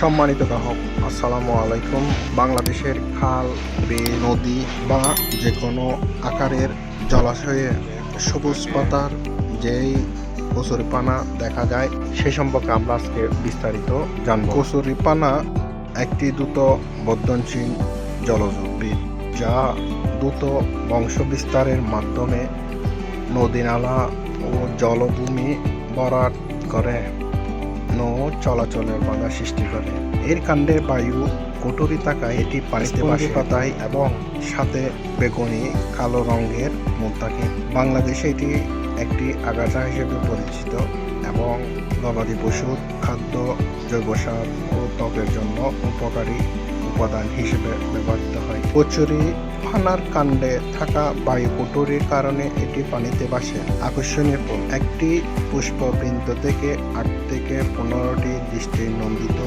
সম্মানিত গ্রাহক, আসসালামু আলাইকুম। বাংলাদেশের খাল, বে, নদী বা যে কোনো আকারের জলাশয়ে সবুজ পাতার যেই কচুরিপানা দেখা যায়, সে সম্পর্কে আমরা আজকে বিস্তারিত জানব। কচুরিপানা একটি দ্রুত বর্ধনশীল জলজ উদ্ভিদ যা দ্রুত বংশ বিস্তারের মাধ্যমে নদী নালা ও জলভূমি ভরাট করে। নৌ চলাচলের বাধা সৃষ্টি করে। এর কাণ্ডে বায়ু কটুরি থাকায় এটি পানিতে বাসে পাতায় এবং সাথে বেগুনি কালো রঙের মুখ থাকে বাংলাদেশে এটি একটি আগাছা হিসেবে পরিচিত এবং গবাদি পশুর খাদ্য জৈব সার ও ত্বকের জন্য উপকারী উপাদান হিসেবে ব্যবহৃত হয়। কচুরি ফানার কাণ্ডে থাকা বায়ু কুটুরির কারণে এটি পানিতে বাসে আকর্ষণীয়, একটি পুষ্পবৃন্ত থেকে আট থেকে পনেরোটি দৃষ্টি নন্দিত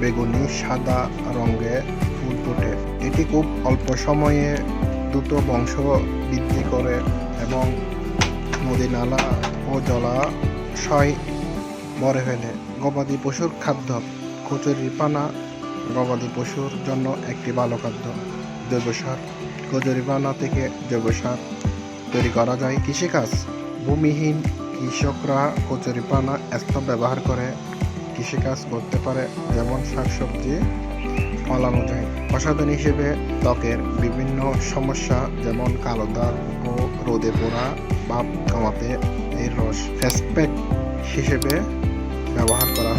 বেগুনি সাদা রঙে ফুল ফোটে। এটি খুব অল্প সময়ে দ্রুত বংশ বৃদ্ধি করে এবং নদী নালা ও জলাশয় ভরে ফেলে। গবাদি পশুর খাদ্য কচুরির পানা গবাদি পশুর জন্য একটি ভালো খাদ্য। জৈব সার কচুরি পানা থেকে জৈব সার তৈরি করা যায় কৃষিকাজ। ভূমিহীন কৃষকরা কচুরি পানা স্তব ব্যবহার করে কৃষিকাজ করতে পারে, যেমন শাকসবজি ফলানো যায় প্রসাধন হিসেবে ত্বকের বিভিন্ন সমস্যা, যেমন কালো দাগ ও রোদে পোড়া ভাব কমাতে এর রস। ফেসপ্যাক হিসেবে ব্যবহার করা